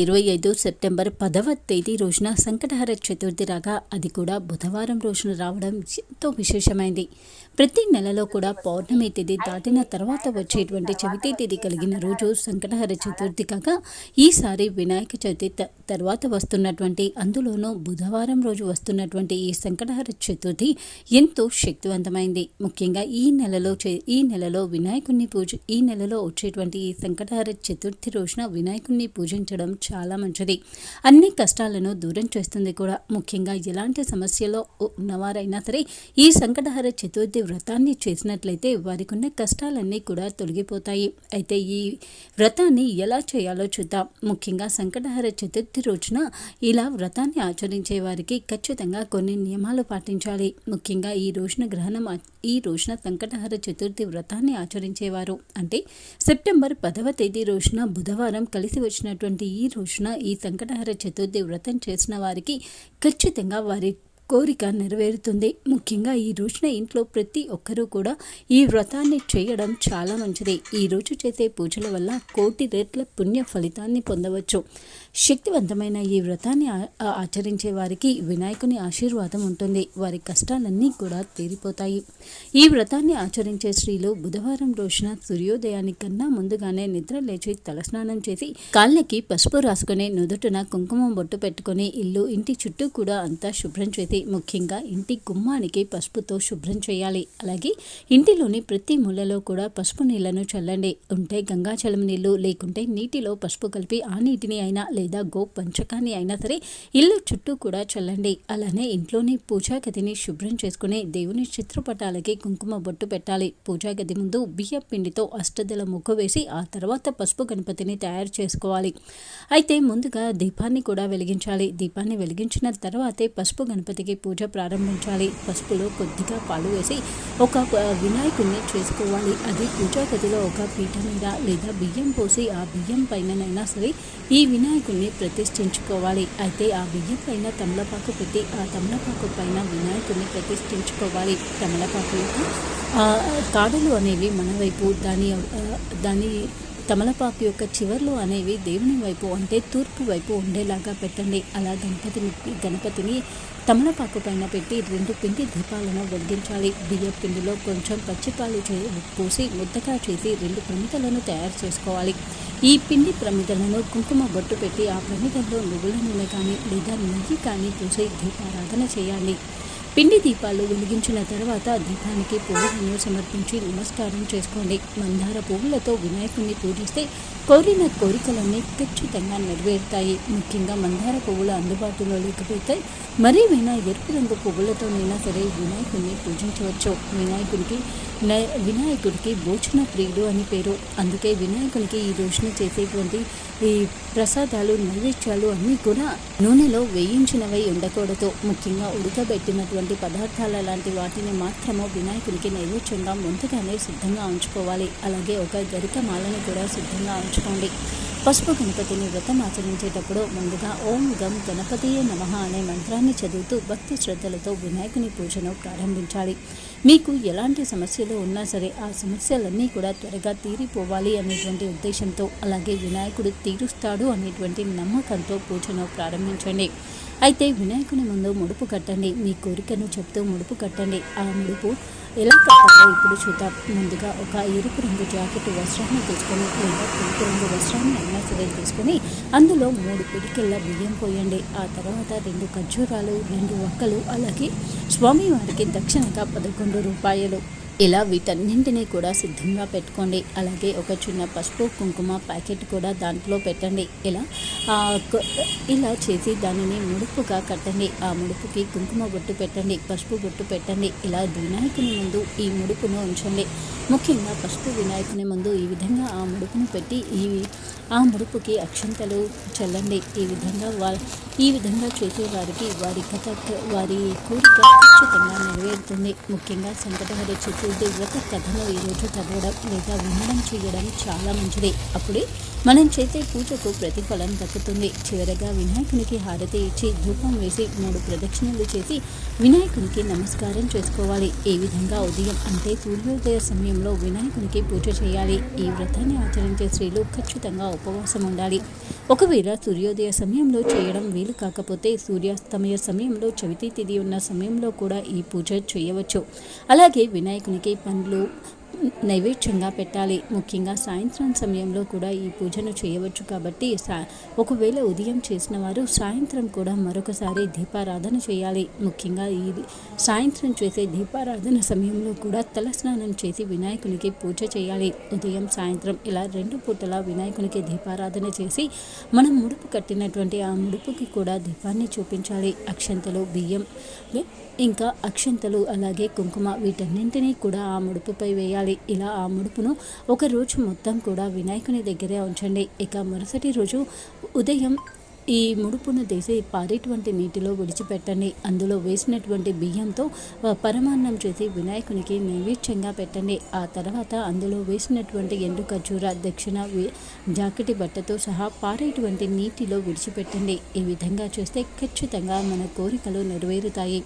ఇరవై ఐదు సెప్టెంబర్ పదవ తేదీ రోజున సంకటహర చతుర్థి రాగా అది కూడా బుధవారం రోజున రావడం ఎంతో విశేషమైంది. ప్రతి నెలలో కూడా పౌర్ణమి తేదీ దాటిన తర్వాత వచ్చేటువంటి చవితి తేదీ కలిగిన రోజు సంకటహర చతుర్థి కాగా ఈసారి వినాయక చవితి తర్వాత వస్తున్నటువంటి అందులోనూ బుధవారం రోజు వస్తున్నటువంటి ఈ సంకటహర చతుర్థి ఎంతో శక్తివంతమైంది. ముఖ్యంగా ఈ నెలలో చే- ఈ నెలలో వినాయకుడిని పూజ ఈ నెలలో వచ్చేటువంటి ఈ సంకటహర చతుర్థి రోజున వినాయకుడిని పూజించడం చాలా మంచిది. అన్ని కష్టాలను దూరం చేస్తుంది కూడా. ముఖ్యంగా ఎలాంటి సమస్యలో ఉన్నవారైనా సరే ఈ సంకటహర చతుర్థి వ్రతాన్ని చేసినట్లయితే వారికి ఉన్న కష్టాలన్నీ కూడా తొలగిపోతాయి. అయితే ఈ వ్రతాన్ని ఎలా చేయాలో చూద్దాం. ముఖ్యంగా సంకటహర చతుర్థి రోజున ఇలా వ్రతాన్ని ఆచరించే వారికి ఖచ్చితంగా కొన్ని నియమాలు పాటించాలి. ముఖ్యంగా ఈ రోజున గ్రహణం ఈ రోజున సంకటహర చతుర్థి వ్రతాన్ని ఆచరించేవారు. అంటే సెప్టెంబర్ పదవ తేదీ రోజున బుధవారం కలిసి వచ్చినటువంటి ఈ రోజున ఈ సంకటహర చతుర్థి వ్రతం చేసిన వారికి ఖచ్చితంగా వారి కోరిక నెరవేరుతుంది. ముఖ్యంగా ఈ రోజున ఇంట్లో ప్రతి ఒక్కరూ కూడా ఈ వ్రతాన్ని చేయడం చాలా మంచిది. ఈ రోజు చేసే పూజల వల్ల కోటి రెట్ల పుణ్య ఫలితాన్ని పొందవచ్చు. శక్తివంతమైన ఈ వ్రతాన్ని ఆచరించే వారికి వినాయకుని ఆశీర్వాదం ఉంటుంది. వారి కష్టాలన్నీ కూడా తీరిపోతాయి. ఈ వ్రతాన్ని ఆచరించే స్త్రీలు బుధవారం రోజున సూర్యోదయానికన్నా ముందుగానే నిద్ర లేచి తలస్నానం చేసి కాళ్ళకి పసుపు రాసుకుని నుదుటన కుంకుమ బొట్టు పెట్టుకొని ఇల్లు ఇంటి చుట్టూ కూడా అంతా శుభ్రం చేసి ముఖ్యంగా ఇంటి గుమ్మానికి పసుపుతో శుభ్రం చేయాలి. అలాగే ఇంటిలోని ప్రతి మూలలో కూడా పసుపు నీళ్ళను చల్లండి. ఉంటే గంగాజలం నీళ్ళు లేకుంటే నీటిలో పసుపు కలిపి ఆ నీటిని అయినా లేదా గో పంచకాన్ని అయినా సరే ఇల్లు చుట్టూ కూడా చల్లండి. అలానే ఇంట్లోని పూజా గదిని శుభ్రం చేసుకుని దేవుని చిత్రపటాలకి కుంకుమ బొట్టు పెట్టాలి. పూజా గది ముందు బియ్యం పిండితో అష్టదల ముగ్గు వేసి ఆ తర్వాత పసుపు గణపతిని తయారు చేసుకోవాలి. అయితే ముందుగా దీపాన్ని కూడా వెలిగించాలి. దీపాన్ని వెలిగించిన తర్వాతే పసుపు గణపతికి పూజ ప్రారంభించాలి. పసుపులో కొద్దిగా పాలు వేసి ఒక వినాయకుడిని చేసుకోవాలి. అది పూజా గదిలో ఒక పీఠ మీద లేదా బియ్యం పోసి ఆ బియ్యం పైననైనా సరే ఈ వినాయకుడిని ప్రతిష్ఠించుకోవాలి. అయితే ఆ బియ్యం పైన తమలపాకు పెట్టి ఆ తమలపాకు పైన వినాయకుడిని ప్రతిష్ఠించుకోవాలి. తమలపాకు యొక్క కాడలు అనేవి మన వైపు దాని దాని తమలపాకు యొక్క చివర్లు అనేవి దేవుని వైపు అంటే తూర్పు వైపు ఉండేలాగా పెట్టండి. అలా గణపతిని గణపతిని తమలపాకు పైన పెట్టి రెండు పిండి దీపాలను వెలిగించాలి. బియ్య పిండిలో కొంచెం పచ్చిపాలు చే పోసి ముద్దగా చేసి రెండు ప్రమిదలను తయారు చేసుకోవాలి. ఈ పిండి ప్రమిదలను కుంకుమ బొట్టు పెట్టి ఆ ప్రమిదల్లో నువ్వుల నూనె కానీ లేదా నెయ్యి కానీ పూసి దీపారాధన చేయాలి. పిండి దీపాలు వెలిగించిన తర్వాత దీపానికి పువ్వులను సమర్పించి నమస్కారం చేసుకోండి. మందార పువ్వులతో వినాయకుడిని పూజిస్తే కోరిన కోరికలన్నీ ఖచ్చితంగా నెరవేరుతాయి. ముఖ్యంగా మందార పువ్వులు అందుబాటులో లేకపోతే మరేమైనా ఎరుపు రంగు పువ్వులతోనైనా సరే వినాయకుడిని పూజించవచ్చు. వినాయకుడికి వినాయకుడికి భోజన ప్రియుడు అని పేరు. అందుకే వినాయకునికి ఈ రోజున చేసేటువంటి ఈ ప్రసాదాలు నైవేద్యాలు అన్నీ కూడా నూనెలో వేయించినవై ఉండకూడదు. ముఖ్యంగా ఉడకబెట్టినటువంటి పదార్థాల లాంటి వాటిని మాత్రము వినాయకునికి నైవేద్యంగా ముందుగానే సిద్ధంగా ఉంచుకోవాలి. అలాగే ఒక గరిక మాలను కూడా సిద్ధంగా ఉంచుకోండి. పసుపు గణపతిని వ్రతం ఆచరించేటప్పుడు ముందుగా ఓం గం గణపతియే నమః అనే మంత్రాన్ని చదువుతూ భక్తి శ్రద్ధలతో వినాయకుని పూజను ప్రారంభించాలి. మీకు ఎలాంటి సమస్యలు ఉన్నా సరే ఆ సమస్యలన్నీ కూడా త్వరగా తీరిపోవాలి అనేటువంటి ఉద్దేశంతో అలాగే వినాయకుడు తీరుస్తాడు అనేటువంటి నమ్మకంతో పూజను ప్రారంభించండి. అయితే వినాయకుని ముందు ముడుపు కట్టండి. మీ కోరికను చెప్తూ ముడుపు కట్టండి. ఆ ముడుపు ఎలా కట్టాలో ఇప్పుడు చూద్దాం. ముందుగా ఒక ఎరుపు రంగు జాకెట్ వస్త్రాన్ని తీసుకొని లేదా తెలుపు రంగు వస్త్రాన్ని అయినా సరే తీసుకొని అందులో మూడు పిడికిళ్ళ బియ్యం పోయండి. ఆ తర్వాత రెండు ఖర్జూరాలు రెండు వక్కలు అలాగే స్వామివారికి దక్షిణగా పదకొండు రూపాయలు. ఇలా వీటన్నింటినీ కూడా సిద్ధంగా పెట్టుకోండి. అలాగే ఒక చిన్న పసుపు కుంకుమ ప్యాకెట్ కూడా దాంట్లో పెట్టండి. ఇలా ఇలా చేసి దానిని ముడుపుగా కట్టండి. ఆ ముడుపుకి కుంకుమ బొట్టు పెట్టండి పసుపు బొట్టు పెట్టండి. ఇలా వినాయకుని ముందు ఈ ముడుపును ఉంచండి. ముఖ్యంగా పసుపు వినాయకుని ముందు ఈ విధంగా ఆ ముడుపును పెట్టి ఈ ఆ ముడుపుకి అక్షంతలు చల్లండి. ఈ విధంగా వా ఈ విధంగా చేసే వారికి వారి కథ వారి కోరిక ఖచ్చితంగా నెరవేరుతుంది. ముఖ్యంగా సంకటహర చతుర్థి ఒక కథను ఈరోజు చదవడం లేదా వినడం చేయడం చాలా మంచిది. అప్పుడే మనం చేసే పూజకు ప్రతిఫలం దక్కుతుంది. చివరగా వినాయకునికి హారతి ఇచ్చి ధూపం వేసి మూడు ప్రదక్షిణలు చేసి వినాయకునికి నమస్కారం చేసుకోవాలి. ఈ విధంగా ఉదయం అంటే సూర్యోదయ సమయంలో సమయంలో వినాయకునికి పూజ చేయాలి. ఈ వ్రతాన్ని ఆచరించే స్త్రీలు ఖచ్చితంగా ఉపవాసం ఉండాలి. ఒకవేళ సూర్యోదయ సమయంలో చేయడం వీలు కాకపోతే సూర్యాస్తమయ సమయంలో చవితి తిథి ఉన్న సమయంలో కూడా ఈ పూజ చేయవచ్చు. అలాగే వినాయకునికి పండ్లు నైవేద్యంగా పెట్టాలి. ముఖ్యంగా సాయంత్రం సమయంలో కూడా ఈ పూజను చేయవచ్చు కాబట్టి సా ఒకవేళ ఉదయం చేసిన వారు సాయంత్రం కూడా మరొకసారి దీపారాధన చేయాలి. ముఖ్యంగా ఈ సాయంత్రం చేసే దీపారాధన సమయంలో కూడా తలస్నానం చేసి వినాయకునికి పూజ చేయాలి. ఉదయం సాయంత్రం ఇలా రెండు పూటల వినాయకునికి దీపారాధన చేసి మనం ముడుపు కట్టినటువంటి ఆ ముడుపుకి కూడా దీపాన్ని చూపించాలి. అక్షంతలు బియ్యం ఇంకా అక్షంతలు అలాగే కుంకుమ వీటన్నింటినీ కూడా ఆ ముడుపుపై వేయాలి. ఇలా ఆ ముడుపును ఒక రోజు మొత్తం కూడా వినాయకుని దగ్గరే ఉంచండి. ఇక మరుసటి రోజు ఉదయం ఈ ముడుపును తీసి పారేటువంటి నీటిలో విడిచిపెట్టండి. అందులో వేసినటువంటి బియ్యంతో పరమాన్నం చేసి వినాయకునికి నైవేద్యంగా పెట్టండి. ఆ తర్వాత అందులో వేసినటువంటి ఎండు ఖర్జూర దక్షిణ వి- జాకెటి బట్టతో సహా పారేటువంటి నీటిలో విడిచిపెట్టండి. ఈ విధంగా చేస్తే ఖచ్చితంగా మన కోరికలు నెరవేరుతాయి.